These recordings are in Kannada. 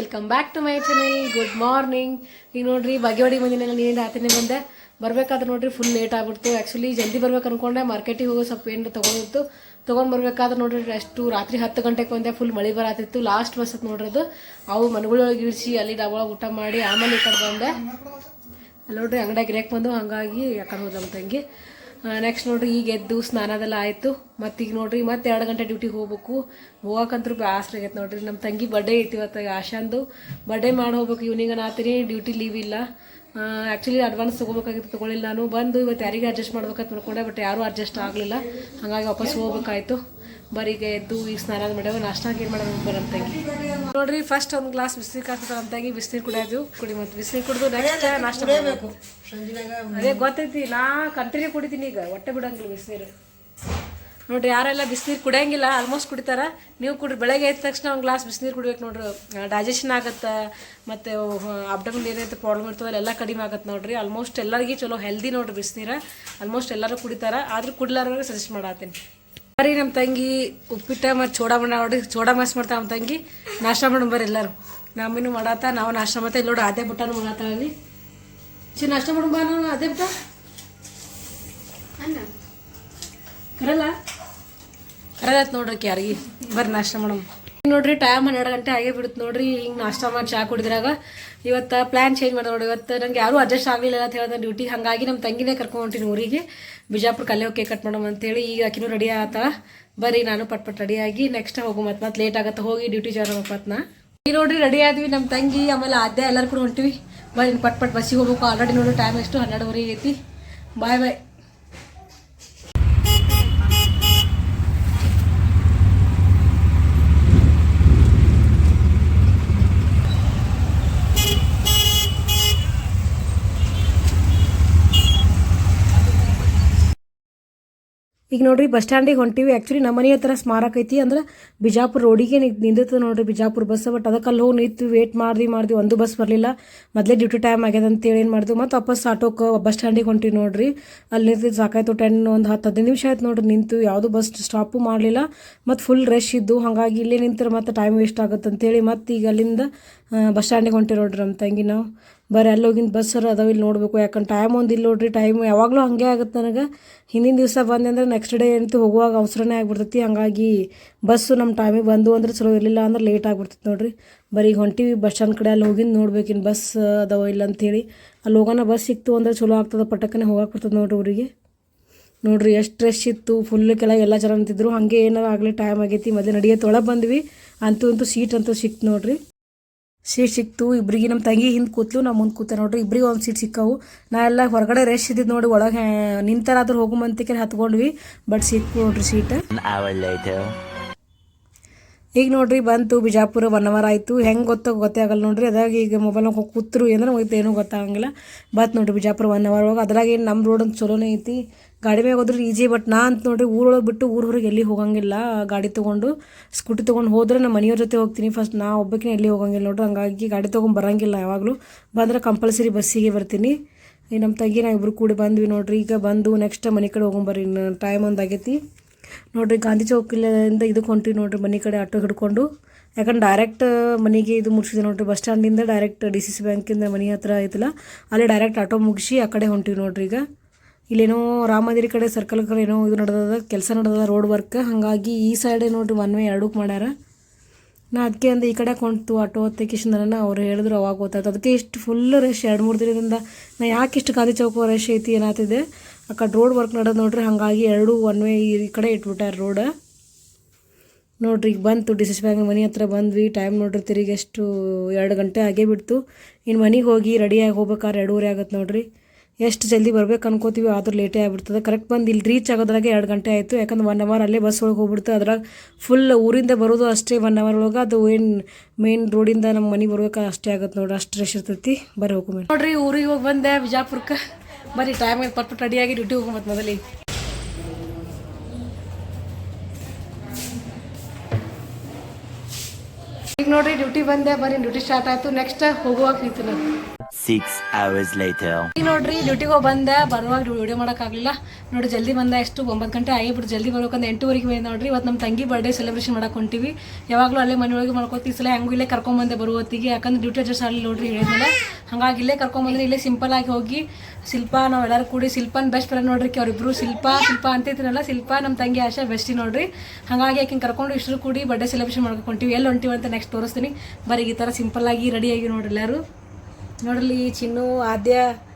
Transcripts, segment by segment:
Welcome back to my channel good morning ಈಗ ನೋಡ್ರಿ, ಬಗೆವಾಡಿ ಮಂದಿನಲ್ಲಿ ನೀನು ರಾತ್ರಿನೇ ಬಂದೆ. ಬರ್ಬೇಕಾದ್ರೆ ನೋಡ್ರಿ ಫುಲ್ ಲೇಟ್ ಆಗ್ಬಿಡ್ತು. ಆ್ಯಕ್ಚುಲಿ ಜಲ್ದಿ ಬರ್ಬೇಕು ಅನ್ಕೊಂಡೆ. ಮಾರ್ಕೆಟಿಗೆ ಹೋಗೋ ಸ್ವಲ್ಪ ಏನು ತೊಗೊಂಡಿತ್ತು. ತೊಗೊಂಡು ಬರ್ಬೇಕಾದ್ರೆ ನೋಡ್ರಿ, ಅಷ್ಟು ರಾತ್ರಿ ಹತ್ತು ಗಂಟೆಗೆ ಬಂದೆ. ಫುಲ್ ಮಳೆ ಬರತ್ತಿತ್ತು ಲಾಸ್ಟ್ ಬಸ್ ಅದು ನೋಡ್ರಿ ಅದು ಅವು ಮನೆಗಳೊಳಗೆ ಇಳಿಸಿ, ಅಲ್ಲಿ ಡಾಬೊಳಗೆ ಊಟ ಮಾಡಿ, ಆಮೇಲೆ ಈ ಕಡೆ ಬಂದೆ. ಅಲ್ಲಿ ನೋಡ್ರಿ, ಅಂಗಡಿಯಾಗ ಗಿರಾಕ್ ಬಂದು, ಹಾಗಾಗಿ ಯಾಕಡೆ ಹೋದ ತಂಗಿ. ನೆಕ್ಸ್ಟ್ ನೋಡ್ರಿ ಈಗ ಎದ್ದು ಸ್ನಾನದೆಲ್ಲ ಆಯಿತು. ಮತ್ತು ಈಗ ನೋಡ್ರಿ, ಮತ್ತೆ ಎರಡು ಗಂಟೆ ಡ್ಯೂಟಿಗೆ ಹೋಗ್ಬೇಕು. ಹೋಗಕ್ಕಂತೂ ಬೇಸರ ಆಗೈತೆ ನೋಡ್ರಿ. ನಮ್ಮ ತಂಗಿ ಬರ್ಡೇ ಐತಿ ಇವತ್ತಾಗ ಆಶಾಂದು. ಬರ್ಡೇ ಮಾಡಿ ಹೋಗ್ಬೇಕು. ಈವ್ನಿಂಗ್ ನಾತೀನಿ ಡ್ಯೂಟಿ ಲೀವ್ ಇಲ್ಲ. ಆ್ಯಕ್ಚುಲಿ ಅಡ್ವಾನ್ಸ್ ತೊಗೋಬೇಕಾಗಿತ್ತು, ತೊಗೊಳಿಲ್ಲ ನಾನು. ಬಂದು ಇವತ್ತು ಯಾರಿಗೆ ಅಡ್ಜಸ್ಟ್ ಮಾಡ್ಬೇಕಂತ ನೋಡ್ಕೊಂಡೆ ಬಟ್ ಯಾರೂ ಅಡ್ಜಸ್ಟ್ ಆಗಲಿಲ್ಲ. ಹಾಗಾಗಿ ವಾಪಸ್ ಹೋಗ್ಬೇಕಾಯ್ತು. ಬರೀ ಈಗ ಎದ್ದು ಈಗ ಸ್ನಾನ ಮಾಡ್ಯಾವ ನಾಷ್ಟಾಗಿ ಏನು ಮಾಡೋದು ಬರೋ ನಮ್ಮ ನೋಡ್ರಿ ಫಸ್ಟ್ ಒಂದು ಗ್ಲಾಸ್ ಬಿಸಿನೀರು ಕಾಸ್ತಾರ ಅಂತಾಗಿ ತಂಗಿ, ಬಿಸಿನೀರು ಕುಡಿಯೋದು. ಕುಡಿ ಮತ್ತು ಬಿಸಿನೀರು ಕುಡಿದು ನೆಕ್ಸ್ಟ್ ನಾಷ್ಟ ಮಾಡಬೇಕು. ಅದೇ ಗೊತ್ತೈತಿ, ನಾ ಕಂಟಿನ್ಯೂ ಕುಡಿತೀನಿ ಈಗ, ಹೊಟ್ಟೆ ಬಿಡಂಗಿಲ್ಲ ಬಿಸಿನೀರು. ನೋಡ್ರಿ, ಯಾರೆಲ್ಲ ಬಿಸಿನೀರು ಕುಡಿಯಂಗಿಲ್ಲ ಆಲ್ಮೋಸ್ಟ್ ಕುಡಿತಾರ, ನೀವು ಕುಡ್ರಿ. ಬೆಳಗ್ಗೆ ಎದ್ದ ತಕ್ಷಣ ಒಂದು ಗ್ಲಾಸ್ ಬಿಸಿನೀರು ಕುಡಿಬೇಕು ನೋಡ್ರಿ. ಡೈಜೆಷನ್ ಆಗತ್ತೆ, ಮತ್ತು ಅಬ್ಡಮಿನ್ ಏನೈತೆ ಪ್ರಾಬ್ಲಮ್ ಇರ್ತದೆ ಎಲ್ಲ ಕಡಿಮೆ ಆಗತ್ತೆ ನೋಡ್ರಿ. ಆಲ್ಮೋಸ್ಟ್ ಎಲ್ಲರಿಗೂ ಚಲೋ ಹೆಲ್ದಿ ನೋಡ್ರಿ ಬಿಸಿನೀರು. ಆಲ್ಮೋಸ್ಟ್ ಎಲ್ಲರೂ ಕುಡಿತಾರ. ಆದ್ರೂ ಕುಡ್ಲಾರ್ರಿಗೆ ಸಜೆಸ್ಟ್ ಮಾಡತ್ತೀನಿ. ಬರೀ ನಮ್ಮ ತಂಗಿ ಉಪ್ಪಿಟ್ಟ ಮತ್ತು ಚೋಡ ಮಣ್ಣ ನೋಡ್ರಿ ಚೋಡ ಮಾಸ್ ಮಾಡ್ತಾ ನಮ್ಮ ತಂಗಿ. ನಾಷ್ಟ ಮಾಡೋಣ ಬರ್ರಿ ಎಲ್ಲರೂ. ನಮ್ಮಿನೂ ಮಾಡಾತ ನಾವು ನಾಷ್ಟ ಮಾಡ್ತಾ ಇಲ್ಲಿ ನೋಡಿ ಅದೇ ಬಿಟ್ಟನು ಮಾಡತ್ತ ಅಲ್ಲಿ. ಚಿ ನಾಷ್ಟ ಮಾಡೋಣ ಬಾ ನಾವು ಅದೇ ಬಿಟ್ಟ ಕರಲ್ಲ? ಕರಲತ್ ನೋಡ್ರಿ ಯಾರಿಗೆ. ಬರ್ರಿ ನಾಷ್ಟ ಮಾಡೋಣ ನೋಡ್ರಿ ಟೈಮ್ ಹನ್ನೆರಡು ಗಂಟೆ ಆಗೇ ಬಿಡುತ್ತೆ ನೋಡ್ರಿ ಹಿಂಗೆ ನಾಷ್ಟ ಮಾಡಿ ಚಾ ಕುಡಿದ್ರಾಗ. ಇವತ್ತು ಪ್ಲ್ಯಾನ್ ಚೇಂಜ್ ಮಾಡಿದೆ ನೋಡಿ ಇವತ್ತು ನಂಗೆ ಯಾರೂ ಅಡ್ಜಸ್ಟ್ ಆಗಲಿಲ್ಲ ಅಂತ ಹೇಳಿದ ಡ್ಯೂಟಿ ಹಾಗಾಗಿ ನಮ್ಮ ತಂಗಿನೇ ಕರ್ಕೊಂಡು ಹೊಂಟೀನಿ ಊರಿಗೆ. ಬಿಜಾಪುರ ಅಲ್ಲೇ ಕೇಕ್ ಕಟ್ ಮಾಡೋಣ ಅಂತೇಳಿ ಈಗ ಆಕಿನೂ ರೆಡಿ ಆತ. ಬರ್ರಿ, ನಾನು ಪಟ್ ಪಟ್ ರೆಡಿ ಆಗಿ ನೆಕ್ಸ್ಟ್ ಹೋಗು ಮತ್ತೆ ಮತ್ತೆ ಲೇಟ್ ಆಗತ್ತೆ, ಹೋಗಿ ಡ್ಯೂಟಿ ಜಾಯ್ನ್ ಆಗಪ್ಪತ್ ನಾ. ಈ ನೋಡ್ರಿ ರೆಡಿ ಆದ್ವಿ ನಮ್ಮ ತಂಗಿ, ಆಮೇಲೆ ಆದ್ಯ ಎಲ್ಲರೂ ಕೂಡ ಹೊಂಟಿವಿ. ಬರೀ ಪಟ್ ಪಟ್ ಬಸ್ಸಿಗೆ ಹೋಗ್ಬೇಕು. ಆಲ್ರೆಡಿ ನೋಡಿ ಟೈಮ್ ಎಷ್ಟು ಹನ್ನೆರಡುವರೆಗೆ ಐತಿ ಬಾಯ್ ಬಾಯ್ ಈಗ ನೋಡ್ರಿ ಬಸ್ ಸ್ಟ್ಯಾಂಡಿಗೆ ಹೊಂಟಿವಿ. ಆ್ಯಕ್ಚುಲಿ ನಮ್ಮ ಮನೆ ಹತ್ರ ಸ್ಮಾರಕ ಐತಿ. ಅಂದ್ರೆ ಬಿಜಾಪುರ ರೋಡಿಗೆ ನಿಂದಿರ್ತದೆ ನೋಡ್ರಿ ಬಿಜಾಪುರ ಬಸ್ ಬಟ್ ಅದಕ್ಕೆ ಅಲ್ಲಿ ಹೋಗಿ ನಿಂತು ವೇಟ್ ಮಾಡಿದ್ವಿ ಮಾಡಿದ್ವಿ ಒಂದು ಬಸ್ ಬರಲಿಲ್ಲ. ಮೊದಲೇ ಡ್ಯೂಟಿ ಟೈಮ್ ಆಗ್ಯದ ಅಂತೇಳಿ ಏನು ಮಾಡಿದ್ವಿ. ಮತ್ತು ವಾಪಸ್ ಆಟೋಕ್ಕೆ ಬಸ್ ಸ್ಟ್ಯಾಂಡಿಗೆ ಹೊಂಟಿವಿ ನೋಡ್ರಿ. ಅಲ್ಲಿ ನಿಂತಿದ್ದು ಸಾಕಾಯ್ತು ಟೆನ್ ಒಂದು ಹತ್ತು ಹದಿನೈದು ನಿಮಿಷ ಆಯ್ತು ನೋಡ್ರಿ ನಿಂತು. ಯಾವುದು ಬಸ್ ಸ್ಟಾಪು ಮಾಡಲಿಲ್ಲ. ಮತ್ತು ಫುಲ್ ರಶ್ ಇದ್ದು. ಹಾಗಾಗಿ ಇಲ್ಲೇ ನಿಂತರೆ ಮತ್ತೆ ಟೈಮ್ ವೇಸ್ಟ್ ಆಗುತ್ತೆ ಅಂತೇಳಿ ಮತ್ತು ಈಗ ಅಲ್ಲಿಂದ ಬಸ್ ಸ್ಟ್ಯಾಂಡಿಗೆ ಹೊಂಟಿ ನೋಡ್ರಿ ನಮ್ಮ ತಂಗಿ ನಾವು. ಬರೀ ಅಲ್ಲಿ ಹೋಗಿನ ಬಸ್ಸರು ಅದಾವ, ಇಲ್ಲಿ ನೋಡಬೇಕು. ಯಾಕಂದ್ರೆ ಟೈಮ್ ಒಂದು ಇಲ್ಲಿ ನೋಡ್ರಿ ಟೈಮ್ ಯಾವಾಗಲೂ ಹಾಗೆ ಆಗುತ್ತೆ ನನಗೆ. ಹಿಂದಿನ ದಿವಸ ಬಂದೆ ಅಂದ್ರೆ ನೆಕ್ಸ್ಟ್ ಡೇ ಏನಂತ ಹೋಗುವಾಗ ಅವಸರನೇ ಆಗಿಬಿಡ್ತೈತಿ. ಹಾಗಾಗಿ ಬಸ್ಸು ನಮ್ಮ ಟೈಮಿಗೆ ಬಂದು ಅಂದ್ರೆ ಚಲೋ ಇರಲಿಲ್ಲ ಅಂದ್ರೆ ಲೇಟ್ ಆಗಿಬಿಡ್ತೈತಿ ನೋಡ್ರಿ. ಬರೀ ಹೊಂಟಿವಿ ಬಸ್ ಸ್ಟ್ಯಾಂಡ್ ಕಡೆ ಅಲ್ಲಿ ಹೋಗಿದ್ದು ನೋಡ್ಬೇಕಿನ್ ಬಸ್ ಅದಾವ ಇಲ್ಲ ಅಂಥೇಳಿ ಅಲ್ಲಿ ಹೋಗೋಣ ಬಸ್ ಸಿಕ್ತು ಅಂದ್ರೆ ಚಲೋ ಆಗ್ತದೆ ಪಟಕ್ಕನೆ ಹೋಗಕ್ಕೆ ಬರ್ತದೆ ನೋಡ್ರಿ ಊರಿಗೆ. ನೋಡ್ರಿ ಎಷ್ಟು ರಶ್ ಇತ್ತು ಫುಲ್ ಕೆಳಗೆ ಎಲ್ಲ ಜನ ನಿಂತಿದ್ರು. ಹಾಗೆ ಏನಾರು ಆಗಲಿ ಟೈಮ್ ಆಗೈತಿ. ಮೊದಲು ನಡಿಯತ್ತೆ ಒಳಗೆ ಬಂದ್ವಿ. ಅಂತೂ ಅಂತೂ ಸೀಟ್ ಅಂತೂ ಸಿಕ್ತು ನೋಡ್ರಿ. ಸೀಟ್ ಸಿಕ್ತು ಇಬ್ಬರಿಗೆ ನಮ್ಮ ತಂಗಿ ಹಿಂದೆ ಕೂತ್ಲು ನಾವು ಮುಂದೆ ಕೂತ ನೋಡ್ರಿ ಇಬ್ಬರಿಗೆ ಒಂದು ಸೀಟ್ ಸಿಕ್ಕವು. ನಾ ಎಲ್ಲ ಹೊರಗಡೆ ರೆಶ್ ಇದ್ದಿದ್ದು ನೋಡಿ ಒಳಗೆ ನಿಂತರಾದ್ರೂ ಹೋಗು ಮಂತಿಕೆ ಹತ್ಕೊಂಡ್ವಿ ಬಟ್ ಸಿಕ್ಕು ನೋಡ್ರಿ ಸೀಟ್. ಈಗ ನೋಡ್ರಿ ಬಂತು ಬಿಜಾಪುರ ಒನ್ ಅವರ್ ಆಯಿತು. ಹೆಂಗೆ ಗೊತ್ತೋ ಗೊತ್ತೇ ಆಗಲ್ಲ ನೋಡ್ರಿ. ಅದಾಗ ಈಗ ಮೊಬೈಲ್ನಾಗ ಹೋಗಿ ಕೂತ್ರು ಅಂದ್ರೆ ಹೋಯ್ತು ಏನೂ ಗೊತ್ತಾಗಂಗಿಲ್ಲ. ಬತ್ ನೋಡ್ರಿ ಬಿಜಾಪುರ ಒನ್ ಅವರ್ ಹೋಗಿ ಅದ್ರಾಗ ಏನು ನಮ್ಮ ರೋಡ್ ಅಂತ ಚಲೋನೇ ಐತಿ. ಗಾಡಿ ಮ್ಯಾಗ ಹೋದ್ರೆ ಈಜಿ ಬಟ್ ನಾ ಅಂತ ನೋಡ್ರಿ ಊರೊಳಗೆ ಬಿಟ್ಟು ಊರ ಹೊರಗೆ ಎಲ್ಲಿ ಹೋಗಂಗಿಲ್ಲ. ಗಾಡಿ ತೊಗೊಂಡು ಸ್ಕೂಟಿ ತೊಗೊಂಡು ಹೋದ್ರೆ ನಮ್ಮ ಮನೆಯವ್ರ ಜೊತೆ ಹೋಗ್ತೀನಿ. ಫಸ್ಟ್ ನಾ ಒಬ್ಬಕ್ಕಿನ ಎಲ್ಲಿ ಹೋಗಂಗಿಲ್ಲ ನೋಡ್ರಿ. ಹಂಗಾಗಿ ಗಾಡಿ ತೊಗೊಂಡು ಬರಂಗಿಲ್ಲ ಯಾವಾಗಲೂ. ಬಂದ್ರೆ ಕಂಪಲ್ಸರಿ ಬಸ್ಸಿಗೆ ಬರ್ತೀನಿ. ನಮ್ಮ ತಂಗಿ ನಾ ಇಬ್ರು ಕೂಡಿ ಬಂದ್ವಿ ನೋಡ್ರಿ. ಈಗ ಬಂದು ನೆಕ್ಸ್ಟ್ ಮನೆ ಕಡೆ ಹೋಗೊಂಬರ್ರಿ ಟೈಮ್ ಒಂದು ಆಗೈತಿ. ನೋಡ್ರಿ ಗಾಂಧಿ ಚೌಕಿಲಿಂದ ಇದಕ್ಕೆ ಹೊಂಟಿವಿ ನೋಡ್ರಿ ಮನೆ ಕಡೆ ಆಟೋ ಹಿಡ್ಕೊಂಡು. ಯಾಕಂದ್ರೆ ಡೈರೆಕ್ಟ್ ಮನೆಗೆ ಇದು ಮುಗಿಸಿದೆ ನೋಡ್ರಿ. ಬಸ್ ಸ್ಟ್ಯಾಂಡಿಂದ ಡೈರೆಕ್ಟ್ ಡಿ ಸಿ ಸಿ ಬ್ಯಾಂಕಿಂದ ಮನೆ ಹತ್ರ ಐತಲ್ಲ, ಅಲ್ಲೇ ಡೈರೆಕ್ಟ್ ಆಟೋ ಮುಗಿಸಿ ಆ ಕಡೆ ಹೊಂಟಿವಿ ನೋಡ್ರಿ ಈಗ. ಇಲ್ಲೇನೋ ರಾಮ ಮಂದಿರ ಕಡೆ ಸರ್ಕಲ್ ಕಡೆ ಏನೋ ಇದು ನಡೆದದ, ಕೆಲಸ ನಡೆದದ ರೋಡ್ ವರ್ಕ್ ಹಾಗಾಗಿ ಈ ಸೈಡೆ ನೋಡ್ರಿ ಒನ್ ವೇ ಎರಡಕ್ಕೆ ಮಾಡ್ಯಾರ. ನಾ ಅದಕ್ಕೆ ಅಂದ್ರೆ ಈ ಕಡೆ ಕೊಂಡ್ತು ಆಟೋ ಹತ್ತಕಿಶಂದ್ರನ ಅವ್ರು ಹೇಳಿದ್ರು ಅವಾಗ ಗೊತ್ತಾಯ್ತು. ಅದಕ್ಕೆ ಇಷ್ಟು ಫುಲ್ ರಶ್ ಎರಡು ಮೂರು ದಿನದಿಂದ ನಾ ಯಾಕೆ ಇಷ್ಟು ಗಾಂಧಿ ಚೌಕ ರಶ್ ಐತಿ ಏನಾಗ್ತಿದೆ ಆ ಕಡೆ ರೋಡ್ ವರ್ಕ್ ನಡೆದು ನೋಡ್ರಿ, ಹಾಗಾಗಿ ಎರಡು ಒನ್ ವೇ ಈ ಕಡೆ ಇಟ್ಬಿಟ್ಟಾರ ರೋಡ್ ನೋಡ್ರಿ, ಈಗ ಬಂತು ಡಿ ಸಿ ಬ್ಯಾಂಕ್ ಮನೆ ಹತ್ರ ಬಂದ್ವಿ ಟೈಮ್ ನೋಡ್ರಿ ತಿರುಗಿ ಎಷ್ಟು ಎರಡು ಗಂಟೆ ಆಗೇ ಬಿಡ್ತು. ಇನ್ನು ಮನೆಗೆ ಹೋಗಿ ರೆಡಿಯಾಗಿ ಹೋಗ್ಬೇಕಾದ್ರೆ ಎರಡೂವರೆ ಆಗುತ್ತೆ ನೋಡ್ರಿ. ಎಷ್ಟು ಜಲ್ದಿ ಬರ್ಬೇಕು ಅನ್ಕೋತೀವಿ, ಆದ್ರೂ ಲೇಟೇ ಆಗ್ಬಿಡ್ತದೆ. ಕರೆಕ್ಟ್ ಬಂದು ಇಲ್ಲಿ ರೀಚ್ ಆಗೋದ್ರಾಗೆ ಎರಡು ಗಂಟೆ ಆಯಿತು. ಯಾಕಂದ್ರೆ ಒನ್ ಅವರ್ ಅಲ್ಲೇ ಬಸ್ ಒಳಗೆ ಹೋಗ್ಬಿಡ್ತು ಅದ್ರಾಗ ಫುಲ್ ಊರಿಂದ ಬರೋದು ಅಷ್ಟೇ ಒನ್ ಅವರ್ ಒಳಗೆ. ಅದು ಏನು ಮೇನ್ ರೋಡಿಂದ ನಮ್ಮ ಮನೆಗೆ ಬರ್ಬೇಕು ಅಷ್ಟೇ ಆಗುತ್ತೆ ನೋಡ್ರಿ. ಅಷ್ಟು ರಶ್ ಇರ್ತೈತಿ. ಹೋಗು ನೋಡ್ರಿ, ಊರಿಗೆ ಹೋಗಿ ಬಂದೆ ಬಿಜಾಪುರಕ್ಕೆ ಬರೀ ಟೈಮ್ ಪರ್ಫೆಕ್ಟ್ ರೆಡಿಯಾಗಿ ಡ್ಯೂಟಿ ಹೋಗ್ಬೇಕು ಮೊದಲಿಗೆ. ನೋಡ್ರಿ ಡ್ಯೂಟಿ ಬಂದೆ ಬರೀ ಡ್ಯೂಟಿ ಸ್ಟಾರ್ಟ್ ಆಯ್ತು. ನೆಕ್ಸ್ಟ್ ಹೋಗುವಾಗ ಹೇಳ್ತೀನಿ ಸಿಕ್ಸ್ later. ಈಗ ನೋಡ್ರಿ ಡ್ಯೂಟಿಗೆ ಹೋಗಿ ಬಂದೆ ಬರುವಾಗ ವಿಡಿಯೋ ಮಾಡೋಕ್ಕಾಗಲಿಲ್ಲ. ನೋಡಿ ಜಲ್ದಿ ಬಂದ ಎಷ್ಟು ಒಂಬತ್ತು ಗಂಟೆ ಆಗಿಬಿಟ್ಟು ಜಲ್ದಿ ಬರ್ಬೇಕಂದ್ರೆ ಎಂಟೂವರೆಗೆ ಬಂದು ನೋಡ್ರಿ. ಇವತ್ತು ನಮ್ಮ ತಂಗಿ ಬರ್ಡೇ ಸೆಲೆಬ್ರೇಷನ್ ಮಾಡಕ್ಕೆ ಹೊಂಟಿವಿ. ಯಾವಾಗಲೂ ಅಲ್ಲೇ ಮನೆಯೊಳಗೆ ಮಾಡ್ಕೋತಿ ಈ ಸಲ ಹೆಂಗೂ ಇಲ್ಲೇ ಕರ್ಕೊಂಬಂದೆ ಬರುವ ಹೊತ್ತಿಗೆ. ಯಾಕಂದ್ರೆ ಡ್ಯೂಟಿ ಅಡ್ಜಸ್ಟ್ ಆಗಲಿ ನೋಡ್ರಿ ಹೇಳಿದ್ಮೇಲೆ ಹಂಗಾಗಿ ಇಲ್ಲೇ ಕರ್ಕೊಂಬಂದ್ರೆ ಇಲ್ಲೇ ಸಿಂಪಲ್ ಆಗಿ ಹೋಗಿ. ಶಿಲ್ಪ ನಾವೆಲ್ಲರೂ ಕೂಡಿ ಶಿಲ್ಪನ್ ಬೆಸ್ಟ್ ಫ್ರೆಂಡ್ ನೋಡ್ರಿ ಅವ್ರಿಬ್ರು. ಶಿಲ್ಪಾ ಶಿಲ್ಪ ಅಂತಿದ್ರಲ್ಲ ಶಿಲ್ಪಾ ನಮ್ಮ ತಂಗಿ ಆಶಾ ಬೆಸ್ಟಿ ನೋಡ್ರಿ. ಹಂಗಾಗಿ ಯಾಕೆ ಕರ್ಕೊಂಡು ಇಷ್ಟರು ಕೂಡಿ ಬರ್ಡೇ ಸೆಲೆಬ್ರೇಷನ್ ಮಾಡ್ಕೊಂಡಿವಿ ಎಲ್ಲಿ ಹೊಂಟಿವಿ ಅಂತ ನೆಕ್ಸ್ಟ್ ತೋರಿಸ್ತೀನಿ. ಬರೀ ಈ ಥರ ಸಿಂಪಲ್ಲಾಗಿ ಆಗಿ ರೆಡಿಯಾಗಿ ನೋಡ್ರಿ ಎಲ್ಲರೂ. ನೋಡ್ರಿ ಚಿನ್ನು ಆದ್ಯ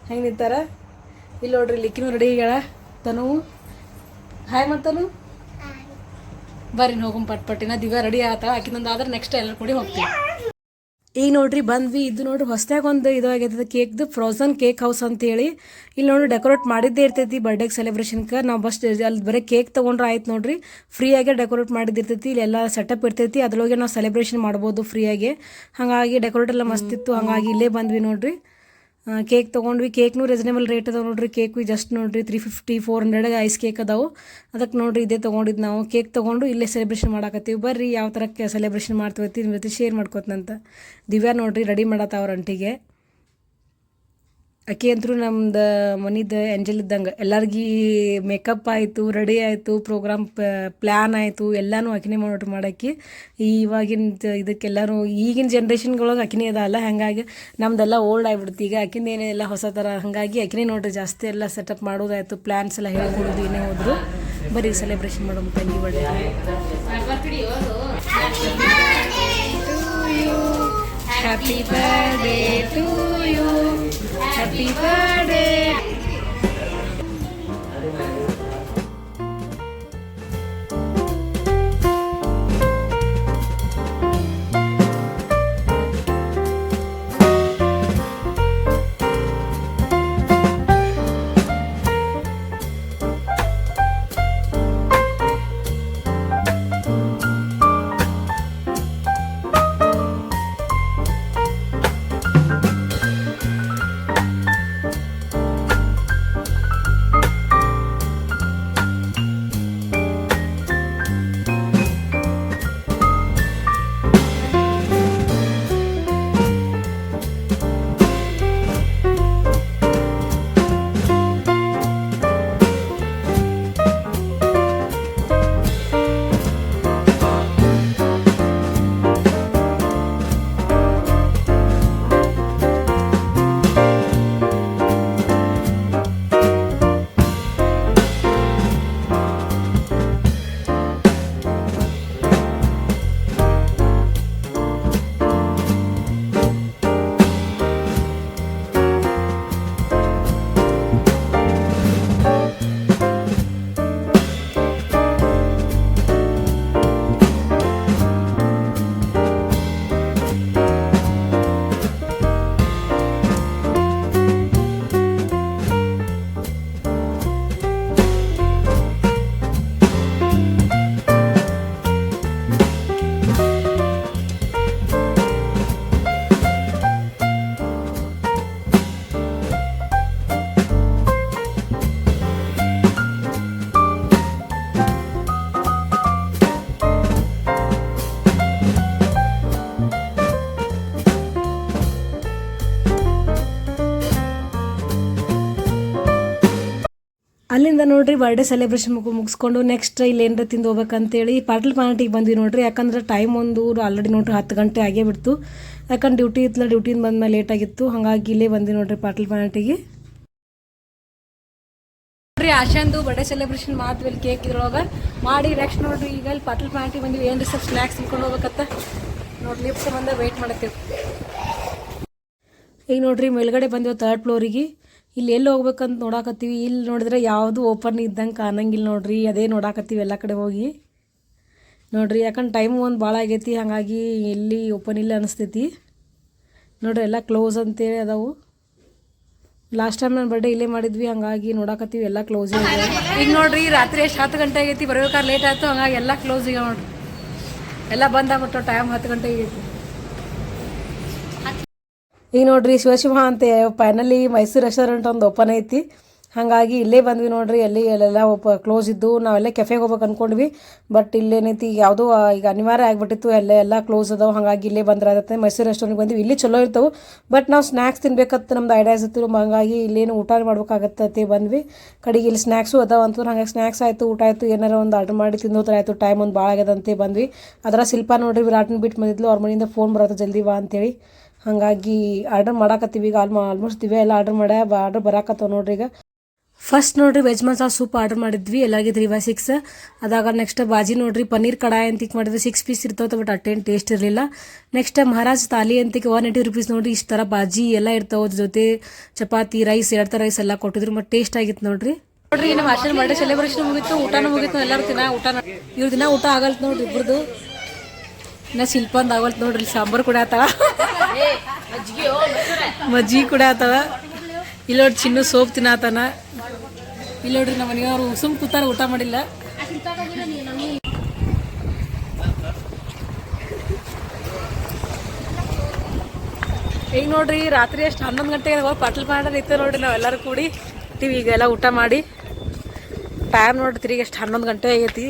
ಹೆಂಗೆ ನಿಂತಾರ ಇಲ್ಲಿ ನೋಡ್ರಿ ಲಿಕ್ಕಿನೂ ರೆಡಿ ಆಗ್ಯಾಳ. ತನು. ಹಾಯ್ ಮತ್ತನು. ಬರ್ರಿ ಹೋಗಮ್ ಪಟ್ ಪಟ್ಟಿನ. ದಿವ್ಯ ರೆಡಿ ಆತ. ಆಕಿನೊಂದು ಆದ್ರೆ ನೆಕ್ಸ್ಟ್ ಎಲ್ಲರೂ ಕೂಡಿ ಹೋಗ್ತೀವಿ. ಈಗ ನೋಡ್ರಿ ಬಂದ್ವಿ, ಇದು ನೋಡ್ರಿ ಹೊಸ್ದಾಗ ಒಂದು ಇದು ಆಗೈತದ ಕೇಕ್ದು ಫ್ರೋಸನ್ ಕೇಕ್ ಹೌಸ್ ಅಂತೇಳಿ. ಇಲ್ಲಿ ನೋಡ್ರಿ ಡೆಕೋರೇಟ್ ಮಾಡಿದ್ದೇ ಇರ್ತೈತಿ ಬರ್ಡೇಗೆ ಸೆಲೆಬ್ರೇಷನ್ಗೆ ನಾವು ಬಸ್ ಅಲ್ಲಿ ಬರೀ ಕೇಕ್ ತೊಗೊಂಡ್ರೆ ಆಯ್ತು ನೋಡ್ರಿ. ಫ್ರೀಯಾಗೆ ಡೆಕೋರೇಟ್ ಮಾಡಿದಿರ್ತೈತಿ ಇಲ್ಲೆಲ್ಲ ಸೆಟಪ್ ಇರ್ತೈತಿ. ಅದ್ರೊಳಗೆ ನಾವು ಸೆಲೆಬ್ರೇಷನ್ ಮಾಡ್ಬೋದು ಫ್ರೀಯಾಗೆ ಹಾಗಾಗಿ ಡೆಕೋರೇಟ್ ಎಲ್ಲ ಮಸ್ತಿತ್ತು ಹಾಗಾಗಿ ಇಲ್ಲೇ ಬಂದ್ವಿ ನೋಡ್ರಿ. ಕೇಕ್ ತೊಗೊಂಡ್ವಿ. ಕೇಕ್ನೂ ರೀಸನೇಬಲ್ ರೇಟ್ ಅದಾವೆ ನೋಡ್ರಿ. ಕೇಕ್ ಜಸ್ಟ್ ನೋಡ್ರಿ ತ್ರೀ ಫಿಫ್ಟಿ ಫೋರ್ ಹಂಡ್ರೆಡ್ಗೆ ಐಸ್ ಕೇಕ್ ಅದಾವು. ಅದಕ್ಕೆ ನೋಡ್ರಿ ಇದೇ ತೊಗೊಂಡಿದ್ದು ನಾವು. ಕೇಕ್ ತೊಗೊಂಡು ಇಲ್ಲೇ ಸೆಲೆಬ್ರೇಷನ್ ಮಾಡಾಕತ್ತೀವಿ. ಬರ್ರಿ, ಯಾವ ಥರ ಸೆಲೆಬ್ರೇಷನ್ ಮಾಡ್ತೀವಿ ನಿಮ್ಮ ಜೊತೆ ಶೇರ್ ಮಾಡ್ಕೋತನಂತ. ದಿವ್ಯಾ ನೋಡ್ರಿ ರೆಡಿ ಮಾಡತ್ತಾವ್ರ ಅಂಟಿಗೆ ಆಕೆ ಅಂತೂ ನಮ್ದು ಮನಿದ ಎಂಜಲ್ ಇದ್ದಂಗೆ. ಎಲ್ಲರಿಗೆ ಮೇಕಪ್ ಆಯಿತು ರೆಡಿ ಆಯಿತು ಪ್ರೋಗ್ರಾಮ್ ಪ್ಲ್ಯಾನ್ ಆಯಿತು, ಎಲ್ಲನೂ ಆಕಿನೇ ಮಾಡೋಟು ಮಾಡಾಕಿ ಇವಾಗಿನ ಇದಕ್ಕೆಲ್ಲರೂ ಈಗಿನ ಜನ್ರೇಷನ್ಗಳೊಳಗೆ ಆಕಿನೇ ಅಲ್ಲ, ಹಾಗಾಗಿ ನಮ್ದೆಲ್ಲ ಓಲ್ಡ್ ಆಗಿಬಿಡ್ತು. ಈಗ ಆಕಿಂದ ಎಲ್ಲ ಹೊಸ ಥರ ಹಾಗಾಗಿ ಆಕಿನೇ ನೋಡ್ರಿ, ಜಾಸ್ತಿ ಎಲ್ಲ ಸೆಟಪ್ ಮಾಡೋದಾಯಿತು ಪ್ಲ್ಯಾನ್ಸ್ ಎಲ್ಲ ಹೇಳ್ಕೊಡೋದು ಏನೇ ಹೋದ್ರು, ಬರೀ ಸೆಲೆಬ್ರೇಷನ್ ಮಾಡೋದು ತಂಗಿ birthday happy birthday to you happy birthday ಅಲ್ಲಿಂದ ನೋಡ್ರಿ ಬರ್ಡೇ ಸೆಲೆಬ್ರೇಷನ್ ಮುಗಿಸ್ಕೊಂಡು ನೆಕ್ಸ್ಟ್ ಇಲ್ಲಿ ಏನರ ತಿಂದು ಹೋಗ್ಬೇಕಂತೇಳಿ ಪಾಟಲ್ ಪಾರ್ಟಿಗೆ ಬಂದ್ವಿ ನೋಡ್ರಿ. ಯಾಕಂದ್ರೆ ಟೈಮ್ ಒಂದು ಆಲ್ರೆಡಿ ನೋಡ್ರಿ ಹತ್ತು ಗಂಟೆ ಆಗೇ ಬಿಡ್ತು. ಯಾಕಂದ್ರೆ ಡ್ಯೂಟಿ ಇತ್ತಲ್ಲ ಡ್ಯೂಟಿಯಿಂದ ಬಂದ್ಮೇಲೆ ಲೇಟ್ ಆಗಿತ್ತು. ಹಾಗಾಗಿ ಇಲ್ಲೇ ಬಂದ್ವಿ ನೋಡ್ರಿ ಪಾಟಲ್ ಪಾರ್ಟಿಗೆ ನೋಡ್ರಿ ಆಶಾಂದು ಬರ್ಡೇ ಸೆಲೆಬ್ರೇಷನ್ ಮಾಡ್ತೀವಿ ಕೇಕ್ ಇದ್ರೊಳಗೆ. ಮಾಡಿ ನೆಕ್ಸ್ಟ್ ನೋಡ್ರಿ ಈಗ ಇಲ್ಲಿ ಪಾಟಲ್ ಪಾರ್ಟಿ ಬಂದ್ವಿ. ಏನ್ರಿ ಸ್ವಲ್ಪ ಸ್ನ್ಯಾಕ್ಸ್ ಇಟ್ಕೊಂಡು ಹೋಗ್ಬೇಕತ್ತ ನೋಡ್ರಿ ಲಿಫ್ಟ್ ಬಂದ ವೆಯ್ಟ್ ಮಾಡತ್ತೀವಿ ಈಗ ನೋಡ್ರಿ ಮೇಲ್ಗಡೆ ಬಂದಿವೆ ತರ್ಡ್ ಫ್ಲೋರಿಗೆ ಇಲ್ಲಿ ಎಲ್ಲಿ ಹೋಗ್ಬೇಕಂತ ನೋಡಾಕತ್ತೀವಿ. ಇಲ್ಲಿ ನೋಡಿದ್ರೆ ಯಾವುದು ಓಪನ್ ಇದ್ದಂಗೆ ಕಾಣಂಗಿಲ್ಲ ನೋಡ್ರಿ. ಅದೇ ನೋಡಾಕತ್ತೀವಿ ಎಲ್ಲ ಕಡೆ ಹೋಗಿ. ನೋಡ್ರಿ, ಯಾಕಂದ್ರೆ ಟೈಮು ಒಂದು ಭಾಳ ಆಗೈತಿ. ಹಾಗಾಗಿ ಎಲ್ಲಿ ಓಪನ್ ಇಲ್ಲ ಅನಿಸ್ತೈತಿ. ನೋಡ್ರಿ, ಎಲ್ಲ ಕ್ಲೋಸ್ ಅಂತೇಳಿ ಅದಾವು. ಲಾಸ್ಟ್ ಟೈಮ್ ನಾನು ಬರ್ಡೇ ಇಲ್ಲೇ ಮಾಡಿದ್ವಿ. ಹಂಗಾಗಿ ನೋಡಾಕತ್ತೀವಿ ಎಲ್ಲ ಕ್ಲೋಸ್ ಈಗ. ನೋಡ್ರಿ, ರಾತ್ರಿ ಎಷ್ಟು ಹತ್ತು ಗಂಟೆ ಆಗೈತಿ. ಬರ್ಬೇಕಾದ್ರೆ ಲೇಟ್ ಆಯಿತು. ಹಂಗಾಗಿ ಎಲ್ಲ ಕ್ಲೋಸ್ ಈಗ ನೋಡ್ರಿ. ಎಲ್ಲ ಬಂದಾಗ್ಬಿಟ್ಟು ಟೈಮ್ ಹತ್ತು ಗಂಟೆ ಆಗೈತಿ. ಈಗ ನೋಡ್ರಿ ಶಿವಶಿವ ಅಂತ ಫೈನಲಿ ಮೈಸೂರು ರೆಸ್ಟೋರೆಂಟ್ ಒಂದು ಓಪನ್ ಐತಿ. ಹಾಗಾಗಿ ಇಲ್ಲೇ ಬಂದ್ವಿ ನೋಡ್ರಿ, ಅಲ್ಲಿ ಅಲ್ಲೆಲ್ಲ ಒಬ್ಬ ಕ್ಲೋಸ್ ಇದ್ದು, ನಾವೆಲ್ಲ ಕೆಫೆಗೆ ಹೋಗ್ಬೇಕು ಅಂದ್ಕೊಂಡ್ವಿ ಬಟ್ ಇಲ್ಲೇನೈತಿ ಈಗ ಯಾವುದೋ ಈಗ ಅನಿವಾರ್ಯ ಆಗಿಬಿಟ್ಟಿತ್ತು, ಅಲ್ಲೇ ಎಲ್ಲ ಕ್ಲೋಸ್ ಅದಾವೆ. ಹಾಗಾಗಿ ಇಲ್ಲೇ ಬಂದ್ರೆ ಆಗತ್ತೆ ಮೈಸೂರು ರೆಸ್ಟೋರೆಂಟ್ಗೆ ಬಂದ್ವಿ. ಇಲ್ಲಿ ಚಲೋ ಇರ್ತವೆ. ಬಟ್ ನಾವು ಸ್ನ್ಯಾಕ್ಸ್ ತಿನ್ಬೇಕಂತ ನಮ್ದು ಐಡಿಯಾಸ್ ಇತ್ತು ಹಾಗಾಗಿ ಇಲ್ಲೇನು ಊಟ ಮಾಡ್ಬೇಕಾಗತ್ತೆ ಬಂದ್ವಿ. ಕಡೆಗೆ ಇಲ್ಲಿ ಸ್ನ್ಯಾಕ್ಸು ಅದಾವ ಅಂತಂದ್ರೆ ಹಾಗಾಗಿ ಸ್ನ್ಯಾಕ್ಸ್ ಆಯಿತು, ಊಟ ಆಯಿತು, ಏನಾರ ಒಂದು ಆರ್ಡರ್ ಮಾಡಿ ತಿನ್ನೋತ್ರ ಆಯಿತು ಟೈಮ್ ಒಂದು ಭಾಳ ಆಗ್ಯದಂತೆ ಬಂದ್ವಿ. ಅದರ ಶಿಲ್ಪ ನೋಡ್ರಿ, ವಿರಾಟ್ನ ಬಿಟ್ಟು ಬಂದಿದ್ಲು. ಅವ್ರ ಮನೆಯಿಂದ ಫೋನ್ ಬರತ್ತೆ, ಜಲ್ದಿ ಬಾ ಅಂತೇಳಿ. ಹಾಗಾಗಿ ಆರ್ಡರ್ ಮಾಡಾಕತ್ತೀವಿ ಈಗ ಆಲ್ಮೋ ಆಲ್ಮೋಸ್ಟ್ ದಿವೆ ಎಲ್ಲ ಆರ್ಡರ್ ಮಾಡ್ಯ ಆರ್ಡರ್ ಬರಾಕತ್ತವ ನೋಡ್ರಿ ಈಗ. ಫಸ್ಟ್ ನೋಡ್ರಿ ವೆಜ್ ಮಸಾಲ ಸೂಪ್ ಆರ್ಡರ್ ಮಾಡಿದ್ವಿ ಎಲ್ಲಾಗಿದ್ರಿ ತ್ರೀ ಬೈ ಸಿಕ್ಸ್ ಅದಾಗ ನೆಕ್ಸ್ಟ್ ಬಾಜಿ ನೋಡ್ರಿ ಪನ್ನೀರ್ ಕಡಾಯಿ ಅಂತ ಮಾಡಿದ್ವಿ ಸಿಕ್ಸ್ ಪೀಸ್ ಇರ್ತಾವೆ ಬಟ್ ಅಟ್ಟೇನು ಟೇಸ್ಟ್ ಇರಲಿಲ್ಲ. ನೆಕ್ಸ್ಟ್ ಮಹಾರಾಜ್ ತಾಲಿ ಅಂತಿಕ್ ಒನ್ ಏಯ್ಟಿ ರುಪೀಸ್ ನೋಡ್ರಿ, ಇಷ್ಟು ಥರ ಬಾಜಿ ಎಲ್ಲ ಇರ್ತಾವೆ ಅದ್ರ ಜೊತೆ. ಚಪಾತಿ ರೈಸ್ ಎರಡು ಥರ ರೈಸ್ ಎಲ್ಲ ಕೊಟ್ಟಿದ್ರು, ಮತ್ತು ಟೇಸ್ಟ್ ಆಗಿತ್ತು ನೋಡ್ರಿ. ನೋಡ್ರಿ ನಮ್ಮ ಅಷ್ಟೇ ಬರ್ಡೇ ಸೆಲೆಬ್ರೇಷನ್ ಮುಗಿತು, ಊಟನೂ ಮುಗಿತು, ಎಲ್ಲರೂ ದಿನ ಊಟ ಇವ್ರ ದಿನ ಊಟ ಆಗಲ್ತು ನೋಡ್ರಿ ಇಬ್ರದ್ದು ಇನ್ನ ಶಿಲ್ಪಂದ್ ಆಗಲ್ತು ನೋಡ್ರಿ ಸಾಂಬಾರ್ ಕೂಡ ಆತವ. ಮಜ್ಜಿ ಕೂಡ ಆತವ. ಇಲ್ಲಿ ನೋಡ್ರಿ ಚಿನ್ನು ಸೋಪ್ ತಿನ್ನತಾನ. ಇಲ್ಲ ನೋಡ್ರಿ ನಮ್ಮ ಮನೆಯವರು ಸುಮ್ ಕೂತಾರ ಊಟ ಮಾಡಿಲ್ಲ. ಈಗ ನೋಡ್ರಿ ರಾತ್ರಿ ಅಷ್ಟು ಹನ್ನೊಂದು ಗಂಟೆಗೆ ಪಟ್ಲ್ ಮಾಡಿ ಇತ್ತು ನೋಡ್ರಿ ನಾವೆಲ್ಲರೂ ಕೂಡಿ. ಟಿವಿ ಈಗೆಲ್ಲ ಊಟ ಮಾಡಿ. ಟೈಮ್ ನೋಡ್ರಿ ತಿರುಗಿ ಎಷ್ಟು ಹನ್ನೊಂದು ಗಂಟೆ ಆಗೈತಿ.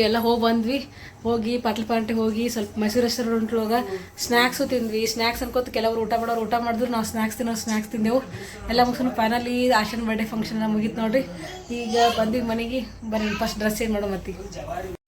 ಎಲ್ಲ ಹೋಗಿ ಬಂದ್ವಿ. ಹೋಗಿ, ಪಟ್ಲ ಪಾಂಟೆ ಹೋಗಿ, ಸ್ವಲ್ಪ ಮೈಸೂರು ರೆಸ್ಟೋರೆಂಟ್ ಹೋಗ ಸ್ನ್ಯಾಕ್ಸು ತಿಂದ್ವಿ. ಸ್ನ್ಯಾಕ್ಸ್ ಅನ್ಕೋತ ಕೆಲವರು ಊಟ ಮಾಡೋರು ಊಟ ಮಾಡಿದ್ರು. ನಾವು ಸ್ನ್ಯಾಕ್ಸ್ ತಿನ್ನೋ ಸ್ನ್ಯಾಕ್ಸ್ ತಿಂದೆವು. ಎಲ್ಲ ಮುಗಿಸ್ಕೊಂಡು ಫೈನಲಿ ಆಶನ್ ಬರ್ಡೇ ಫಂಕ್ಷನ್ ಮುಗೀತು ನೋಡ್ರಿ. ಈಗ ಬಂದಿವಿ ಮನೆಗೆ. ಬರೀ ಫಸ್ಟ್ ಡ್ರೆಸ್ ಏನು ಮಾಡೋ ಮತ್ತೆ?